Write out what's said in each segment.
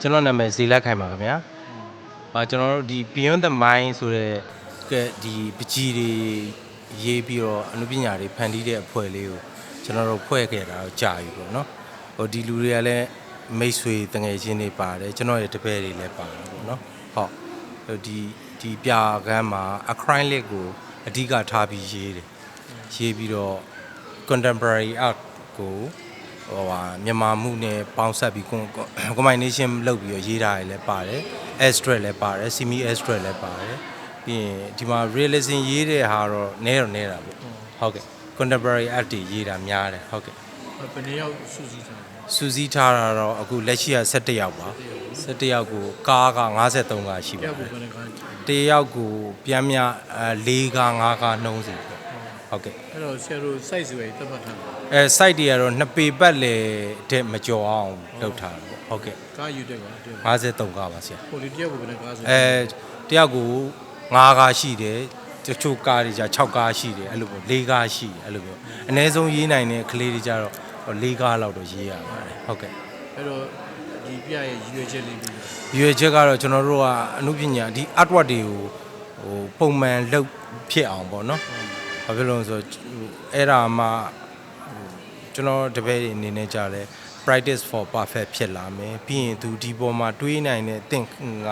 ကျွန်တော်နာမည်ဇေလက်ခိုင်ပါခင်ဗျာ။အာကျွန်တော်တို့ဒီ Beyond the Mind ဆိုတဲ့ကဲဒီပကြီးတွေရေးပြီးတော့အနုပညာတွေဖန်တီးတဲ့အဖွဲ့လေးကိုကျွန်တော်တို့ဖွဲ့ခဲ့တာတော့ကြာပြီပေါ့နော်။ဟိုဒီလူတွေကလည်းမိတ်ဆွေတငယ်ချင်းတွေပါတယ်ကျွန်တော်ရဲ့တပည့်တွေလည်းပါတယ်ပေါ့နော်။ဟုတ်ဟိုဒီဒီပြကမ်းမှာ acrylic ကိုအဓိကထားပြီးရေးတယ်။ရေးပြီးတော့ contemporary art ကို ဟိုဟာမြန်မာမှုနဲ့ပေါင်းဆက်ပြီး com- combination လုပ်ပြီးတော့ရေးတာတွေလည်းပါတယ် abstract လည်းပါတယ် semi abstract လည်းပါတယ်ပြီးရင်ဒီမှာ realism ရေးတဲ့ဟာတော့နည်းတော့နည်းတာပေါ့ဟုတ်ကဲ့ contemporary art တွေရေးတာများတယ်ဟုတ်ကဲ့ဘယ်နှစ်ယောက်စုစည်းထားလဲစူးစီးထားတာတော့အခုလက်ရှိက17ယောက်ပါ17ယောက်ကိုကားက53ကားရှိတပါယောက်တကိုယ်ဘယ်နှစ်ခါတယောက်ကိုပြန်မြအဲ4ကား5ကားနှုံးစီပေါ့ ဟုတ်ကဲ့ အဲ့တော့ဆရာတို့ site ဆိုရင်တတ်မှတ်ထားတယ် အဲ site တွေကတော့နှစ်ပေပတ်လေတဲ့မကြော်အောင်လုပ်ထားတာပေါ့ဟုတ်ကဲ့ ကားယူတယ်ပါတဲ့ 53ကားပါဆရာ ဟိုဒီတယောက်ကိုဘယ်နှစ်ကားဆို အဲတယောက်ကို9ကားရှိတယ်တချို့ကားတွေじゃ6ကားရှိတယ်အဲ့လိုပေါ့4ကားရှိတယ်အဲ့လိုပေါ့အ ਨੇ ဆုံးရေးနိုင်တဲ့ကလေးတွေကြတော့4ကားလောက်တော့ရေးရပါတယ်ဟုတ်ကဲ့ အဲ့တော့ဒီပြရဲ့ရည်ရွယ်ချက်လေးပြီးတော့ ရွေချက်ကတော့ကျွန်တော်တို့ကအမှုပညာဒီ artwork တွေကိုဟိုပုံမှန်လုပ်ဖြစ်အောင်ပေါ့နော် ဘာဖြစ်လို့လဲဆိုတော့အဲ့ဒါမှဟိုကျွန်တော်တပည့်တွေအနေနဲ့ကြားလဲ practice for perfect ဖြစ်လာမယ်ပြီးရင်သူဒီပေါ်မှာတွေးနိုင်တဲ့ think က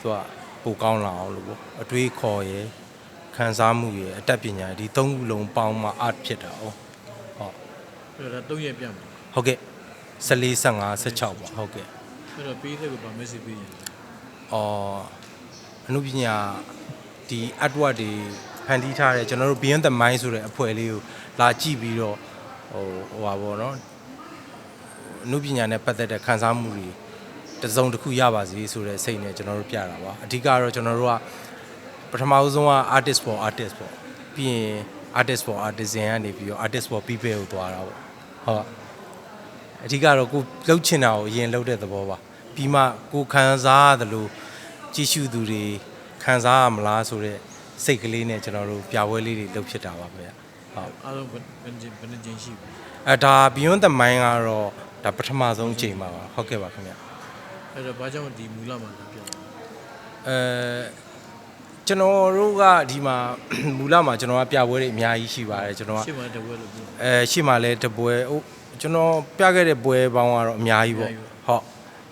သူကပိုကောင်းလာအောင်လို့ပေါ့အတွေးခေါ်ရယ်ခံစားမှုရယ်အတတ်ပညာရယ်ဒီသုံးခုလုံးပေါင်းမှ art ဖြစ်တာ哦ဟုတ်အဲ့တော့၃ရက်ပြမှာဟုတ်ကဲ့14 15 16ပါဟုတ်ကဲ့အဲ့တော့ပြီးတဲ့ကဘာ message ပေးရင်အော်အနုပညာဒီ artwork တွေ ဖန်တီးထားတဲ့ကျွန်တော်တို့ Beyond the Mind ဆိုတဲ့အဖွဲ့လေးကိုလာကြည့်ပြီးတော့ဟိုဟိုပါပေါ့နော်အမှုပညာနဲ့ပတ်သက်တဲ့ခံစားမှုတွေတစုံတစ်ခုရပါစေဆိုတဲ့စိတ်နဲ့ကျွန်တော်တို့ပြတာပါအဓိကတော့ကျွန်တော်တို့ကပထမဦးဆုံးက artist for artist ပေါ့ပြီးရင် artist for artisan ကနေပြီးတော့ artist for people ကိုသွားတာပေါ့ဟုတ်အဓိကတော့ကိုလှုပ်ချင်တာကိုအရင်လှုပ်တဲ့သဘောပါပြီးမှကိုခံစားရသလိုကြည့်ရှုသူတွေခံစားရမလားဆိုတဲ့ စိတ်ကလေးနဲ့ကျွန်တော်တို့ပြပွဲလေးတွေလှုပ်ဖြစ်တာပါဗျာဟုတ်အားလုံးဘယ်ဘယ်နှစ်ဘယ်နှစ်ချိန်ရှိပြီအဲဒါ Beyond the Mind ကတော့ဒါပထမဆုံးအချိန်ပါပါဟုတ်ကဲ့ပါခင်ဗျာအဲ့တော့ဘာကြောင့်ဒီမူလမှာလာပြလဲအဲကျွန်တော်တို့ကဒီမှာမူလမှာကျွန်တော်ကပြပွဲတွေအများကြီးရှိပါတယ်ကျွန်တော်ကရှေ့မှာတဝဲလို့ပြောအဲရှေ့မှာလဲတပွဲဟိုကျွန်တော်ပြခဲ့တဲ့ပွဲပေါင်းကတော့အများကြီးပေါ့အများကြီးဟုတ်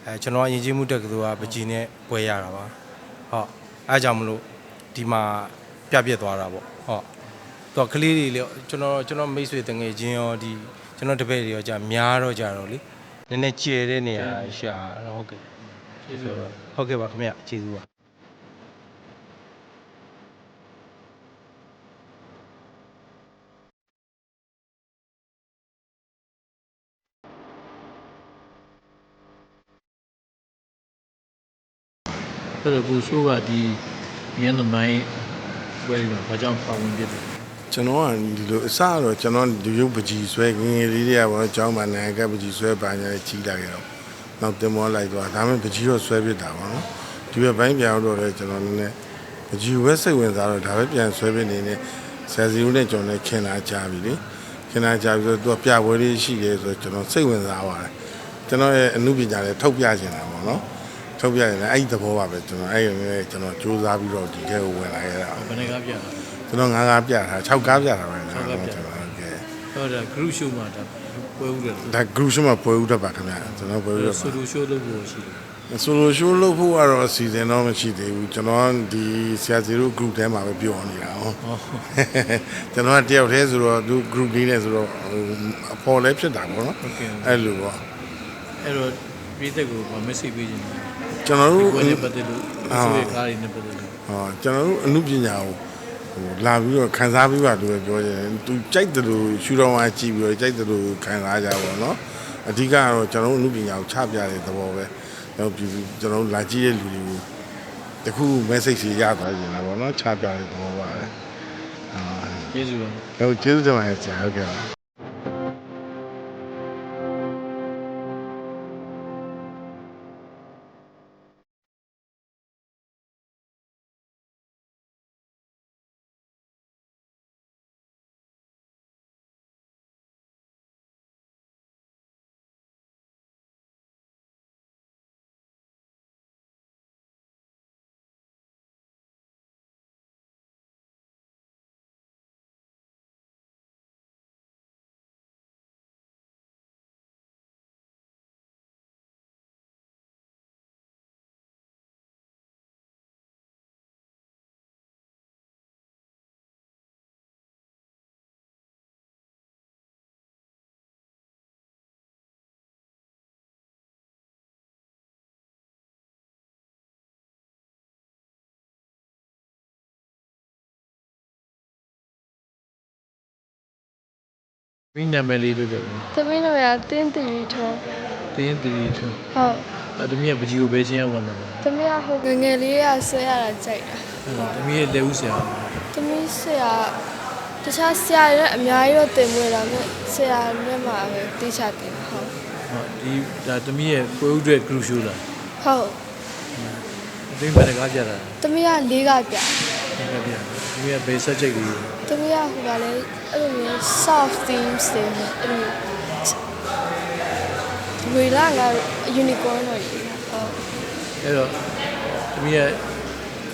အဲကျွန်တော်ကယဉ်ကျေးမှုတက္ကသိုလ်ကပကြီးနဲ့ပွဲရတာပါဟုတ်အဲကြောင့်မလို့ ဒီမှာပြပြသွားတာပေါ့ဟုတ်တော့ကလေးတွေလေကျွန်တော်ကျွန်တော်မိတ်ဆွေတငယ်ချင်းရောဒီကျွန်တော်တပည့်တွေရောကြာများတော့ကြတော့လေနည်းနည်းကျယ်တဲ့နေရာရှာတော့ဟုတ်ကဲ့ကျေးဇူးပါဟုတ်ကဲ့ပါခင်ဗျကျေးဇူးပါအဲ့တော့ကိုဆိုးကဒီ ရန်သမိုင်းဝယ်လို့ဘာကြောင့်ပါဝင်ပြတယ်ကျွန်တော်ကဒီလိုအစတော့ကျွန်တော်ဒီရုပ်ပကြီးဆွဲငယ်ငယ်လေးတွေကပေါ့ကျောင်းမှာနိုင်ငံကပကြီးဆွဲပါညာကြီးလာခဲ့တော့နောက်တင်မောလိုက်သွားဒါမှပကြီးတော့ဆွဲပြစ်တာပါနော်ဒီဘက်ဘိုင်းပြန်တော့လည်းကျွန်တော်နည်းနည်းပကြီးဝဲစိတ်ဝင်စားတော့ဒါပဲပြန်ဆွဲပြစ်နေနေဆယ်စီဦးနဲ့ကျွန်တော်လည်းခင်လာကြပြီလေခင်လာကြပြီဆိုတော့သူကပြပွဲလေးရှိတယ်ဆိုတော့ကျွန်တော်စိတ်ဝင်စားပါတယ်ကျွန်တော်ရဲ့အမှုပညာလည်းထုတ်ပြချင်တာပေါ့နော် ထုတ်ပြရင်လည်းအဲ့ဒီသဘောပါပဲကျွန်တော်အဲ့ဒီနဲ့ကျွန်တော်စူးစမ်းပြီးတော့ဒီထဲကိုဝင်လာခဲ့တာဘယ်နှစ်ကားပြတာကျွန်တော်ငါးကားပြတာ6ကားပြတာပဲ6ကားပြတာဟုတ်ကဲ့ဟုတ်တယ် group show မှာဒါပွဲဦးတယ်ဒါ group show မှာပွဲဦးတတ်ပါခင်ဗျာကျွန်တော်ပွဲဦးတတ်ဆိုပါလို show လုပ်ဖို့ရှိတယ်ဆိုလို show လုပ်ဖို့ကတော့အစီအစဉ်တော့မရှိသေးဘူးကျွန်တော်ဒီဆရာစီတို့ group ထဲမှာပဲပြောနေတာဟောကျွန်တော်ကတယောက်တည်းဆိုတော့သူ group လေးနဲ့ဆိုတော့ဟိုအဖော်လည်းဖြစ်တာပေါ့နော်ဟုတ်ကဲ့အဲ့လိုပေါ့အဲ့တော့ပြည်သက်ကိုဘာ message ပေးခြင်းလဲ ကျွန်တော်တို့ ကိုယ်နဲ့ပတ်သက်လို့အဆိုရကားတွေနဲ့ပတ်သက်လို့ ဟောကျွန်တော်တို့အမှုပညာကိုဟိုလာပြီးတော့ခံစားပြီးပါလို့ပဲပြောချင်တယ်သူကြိုက်တယ်လို့ရှူတော်မှာကြည့်ပြီးတော့ကြိုက်တယ်လို့ခံစားကြပါတော့เนาะအဓိကကတော့ကျွန်တော်တို့အမှုပညာကိုချပြတဲ့သဘောပဲကျွန်တော်ပြည်သူကျွန်တော်တို့လာကြည့်တဲ့လူတွေကိုတခု message တွေရသွားကြတာပေါ့เนาะချပြတဲ့သဘောပါပဲအာ ကျေးဇူးပါ ဟိုကျေးဇူးတင်ပါတယ်ဆရာဟုတ်ကဲ့ မင်းနာမည်လေးပြောပြမယ်သမီးတို့ရတင်းတီရီထုံးတင်းတီထွန်းဟုတ်အဲ့တမီးကပကြီးကိုပဲချင်းရောက်လာမှာသမီးကဟိုငယ်ငယ်လေးကဆွဲရတာကြိုက်တာအဲ့တမီးရဲ့လက်ဦးဆရာသမီးဆရာတခြားဆရာတွေလည်းအများကြီးတော့တင်မွေးတာမဲ့ဆရာနဲ့မှပဲတိချတင်တာဟုတ်ဟုတ်ဒီဒါတမီးရဲ့ကိုယ်ဥဒရက်ဂရုရှိုးလားဟုတ်တမီးဘယ်တကားပြတာသမီးကလေးကပြလဲပြပြတမီးကဘယ် subject လေး သမီးကဟိုကလည်းအဲ့လိုမျိုး soft themes တွေနဲ့အဲ့လိုဝေလာက unicorn တော့ရေးတာဟုတ်အဲ့တော့တမီးရဲ့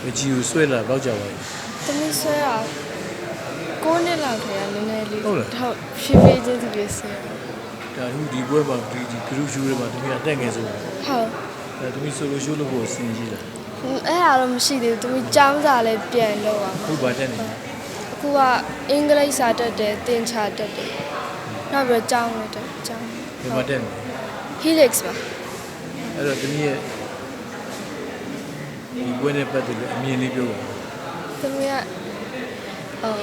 ပကြီးကိုဆွဲလာတော့ကြောက်ပါသမီးဆွဲတာ9နှစ်လောက်ထဲကနည်းနည်းလေးဟုတ်လားဟုတ်ဖြည်းဖြည်းချင်းသူလေးဆွဲတာဒါဟိုဒီပွဲမှာဒီဒီဂရုရှိုးတွေမှာတမီးကတက်ငယ်ဆုံးဟုတ်အဲ့တမီးဆိုလိုရှိုးလို့ကိုစဉ်းကြည့်လာအဲ့ဒါတော့မရှိသေးဘူးသမီးចောင်းစာလည်းပြန်တော့ပါမယ်ဟုတ်ပါတက်နေ အခုကအင်္ဂလိပ်စာတက်တယ်သင်္ချာတက်တယ်နောက်ပြီးတော့ចောင်းလည်းတက်ចောင်းဘယ်မှာတက်နေ Helix ပါအဲ့တော့တမီးရဲ့ဒီပွဲနဲ့ပတ်သက်လို့အမြင်လေးပြောပါသမီးကအော်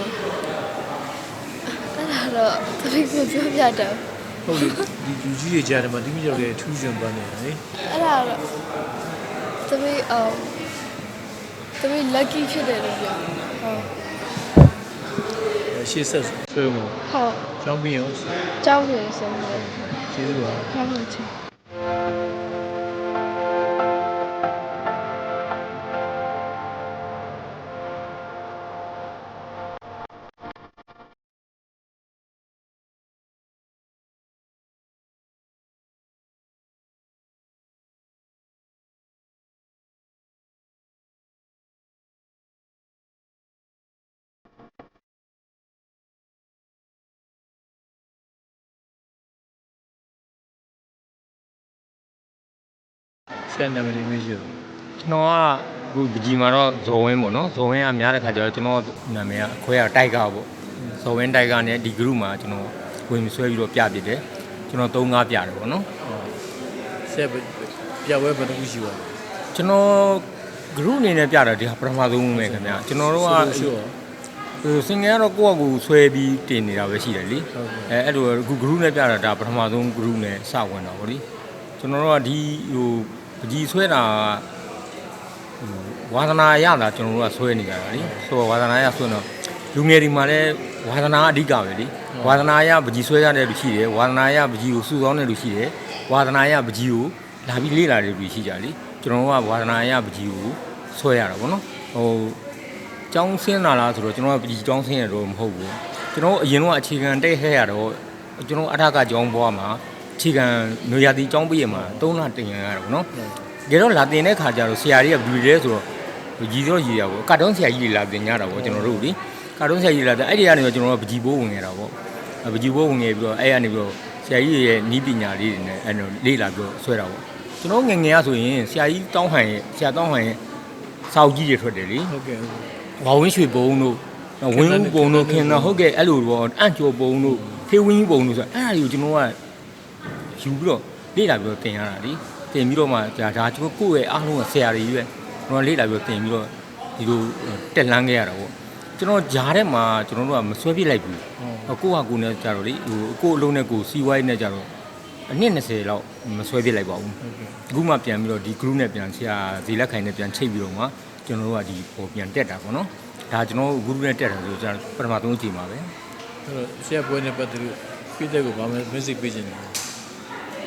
အဲ့ဒါတော့သမီးကိုပြောပြတယ်ဟုတ်လေဒီလူကြီးတွေကြားထဲမှာတမီးကြောင့်လည်းထူးချွန်ပန်းနေတယ်လေအဲ့ဒါတော့သမီးအော်သမီး lucky ဖြစ်တယ်လို့ပြောဟုတ် ရှေ့ဆက်ဆွဲမှုဟုတ်ကျောင်းပြီးအောင်ចောင်းပြန်ဆုံးတယ်ကျေးဇူးပါဟုတ်ဟုတ်ချင် ဆက်နာမည်လေးမရှိဘူးကျွန်တော်ကအခုပကြီးမှာတော့ဇော်ဝင်းပေါ့နော်ဇော်ဝင်းကများတဲ့ခါကျတော့ကျွန်တော်နာမည်ကအခွဲကတိုက်ကာပေါ့ဇော်ဝင်းတိုက်ကာနဲ့ဒီ group မှာကျွန်တော်ဝင်ဆွဲပြီးတော့ပြပြတယ်ကျွန်တော်3 5ပြတယ်ပေါ့နော်ဆက်ပြပွဲဘယ်လိုရှိပါလဲကျွန်တော် group အနေနဲ့ပြတာဒီဟာပထမဆုံးပဲခင်ဗျာကျွန်တော်တို့ကရှိရောဟိုစင်ငယ်ကတော့ကိုယ့်အကူဆွဲပြီးတင်နေတာပဲရှိတယ်လीဟုတ်ကဲ့အဲအဲ့လိုအခု group နဲ့ပြတာဒါပထမဆုံး group နဲ့စဝင်တာပေါ့လीကျွန်တော်တို့ကဒီဟို ပကြီးဆွဲတာဟိုဝါသနာရတာကျွန်တော်တို့ကဆွဲနေကြတာလीဆိုတော့ဝါသနာရဆွဲတော့လူငယ်ဒီမှာလည်းဝါသနာအဓိကပဲလीဝါသနာရပကြီးဆွဲရတဲ့လူရှိတယ်ဝါသနာရပကြီးကိုစုဆောင်းတဲ့လူရှိတယ်ဝါသနာရပကြီးကိုလာပြီးလေ့လာတဲ့လူရှိကြလीကျွန်တော်တို့ကဝါသနာရပကြီးကိုဆွဲရတာပေါ့နော်ဟိုကျောင်းဆင်းလာလားဆိုတော့ကျွန်တော်ကဒီကျောင်းဆင်းရတော့မဟုတ်ဘူးကျွန်တော်အရင်တော့အခြေခံတက်ခဲ့ရတော့ကျွန်တော်အထက်ကကျောင်းဘွားမှာအ ခြေခံနွေရာသီကျောင်းပြည့်မှာ3လတင်ရရတော့ဗောနော်ကြတော့လာတင်တဲ့ခါကျတော့ဆရာကြီးကဘယ်လိုလဲဆိုတော့ကြီးတော့ကြီးရပါဘောကာတွန်းဆရာကြီးတွေလာတင်ကြတာဗောကျွန်တော်တို့လေကာတွန်းဆရာကြီးလာတဲ့အဲ့ဒီကနေတော့ကျွန်တော်ကပကြီးဘိုးဝင်နေတာဗောပကြီးဘိုးဝင်နေပြီးတော့အဲ့ကနေပြီးတော့ဆရာကြီးရဲ့နီးပညာလေးတွေနဲ့အဲ့လိုလေ့လာပြီးတော့ဆွဲတာဗောကျွန်တော်ငယ်ငယ်ကဆိုရင်ဆရာကြီးတောင်းဟန်ရဲ့ဆရာတောင်းဟန်ရဲ့စာအုပ်ကြီးတွေထွက်တယ်လေဟုတ်ကဲ့ဟုတ်ကဲ့ဝါဝင်းရွှေဘုံတို့ဝင်းဦးဘုံတို့ခင်ဗျာဟုတ်ကဲ့အဲ့လိုပေါ့အန့်ကျော်ဘုံတို့ဖေးဝင်းကြီးဘုံတို့ဆိုအဲ့ဒါတွေကိုကျွန်တော်က ယူပြီးတော့လေ့လာပြီးတော့တင်ရတာလीတင်ပြီးတော့မှဒါဒါကျွန်တော်ကိုယ့်ရဲ့အားလုံးကဆရာတွေကြီးပဲကျွန်တော်လေ့လာပြီးတော့တင်ပြီးတော့ဒီလိုတက်လန်းခဲ့ရတာပေါ့ကျွန်တော်ဂျားထဲမှာကျွန်တော်တို့ကမဆွဲပြစ်လိုက်ဘူးကိုယ့်ဟာကိုယ်နဲ့ကြတော့လေဟိုကိုယ့်အလုံးနဲ့ကိုယ်စီးဝိုင်းနဲ့ကြတော့အနည်း20လောက်မဆွဲပြစ်လိုက်ပါဘူးအခုမှပြန်ပြီးတော့ဒီ group နဲ့ပြန်ဆရာဇီလက်ခိုင်နဲ့ပြန်ချိတ်ပြီးတော့မှကျွန်တော်တို့ကဒီဟိုပြန်တက်တာပေါ့နော်ဒါကျွန်တော်တို့ group နဲ့တက်တာဆိုကျွန်တော်ပထမဆုံးအချိန်ပါပဲအဲ့တော့ဆက်ပွဲနဲ့ပတ်သက်လို့ပြည်သက်ကိုဗာမယ် message ပေးခြင်းတယ်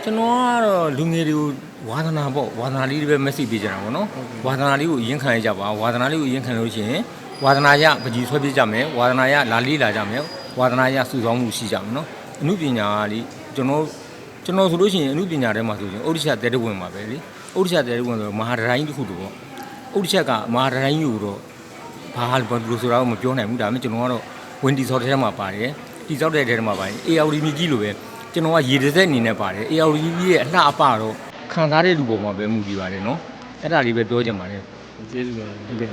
ကျွန်တော်ကတော့လူငယ်တွေကိုဝါသနာပေါ့ဝါသနာလေးတွေပဲ message ပေးကြတာပေါ့နော်ဝါသနာလေးကိုအရင်ခံရကြပါဝါသနာလေးကိုအရင်ခံလို့ရှိရင်ဝါသနာရပကြီးဆွဲပြကြမယ်ဝါသနာရလာလေးလာကြမယ်ဝါသနာရစုဆောင်းမှုရှိကြမယ်နော်အမှုပညာကလေကျွန်တော်ကျွန်တော်ဆိုလို့ရှိရင်အမှုပညာထဲမှာဆိုရင်ဥဒိရှတဲတဝင်ပါပဲလေဥဒိရှတဲတဝင်ဆိုမဟာဒရိုင်းတစ်ခုတူပေါ့ဥဒိရှကမဟာဒရိုင်းယူတော့ဘာလို့ဘာလို့ဆိုတာကိုမပြောနိုင်ဘူးဒါပေမဲ့ကျွန်တော်ကတော့ဝင်တီဆော့တဲ့ထဲမှာပါတယ်တီဆော့တဲ့ထဲမှာပါတယ် ARD မြကြီးလိုပဲ ကျွန်တော်ကရေတစ်သက်အနေနဲ့ပါတယ် ARD မြကြီးရဲ့အလှအပတော့ခံစားတဲ့လူပေါ်မှာပဲမူတည်ပါတယ်နော်အဲ့ဒါလေးပဲပြောချင်ပါတယ်ကျေးဇူးပါဟုတ်ကဲ့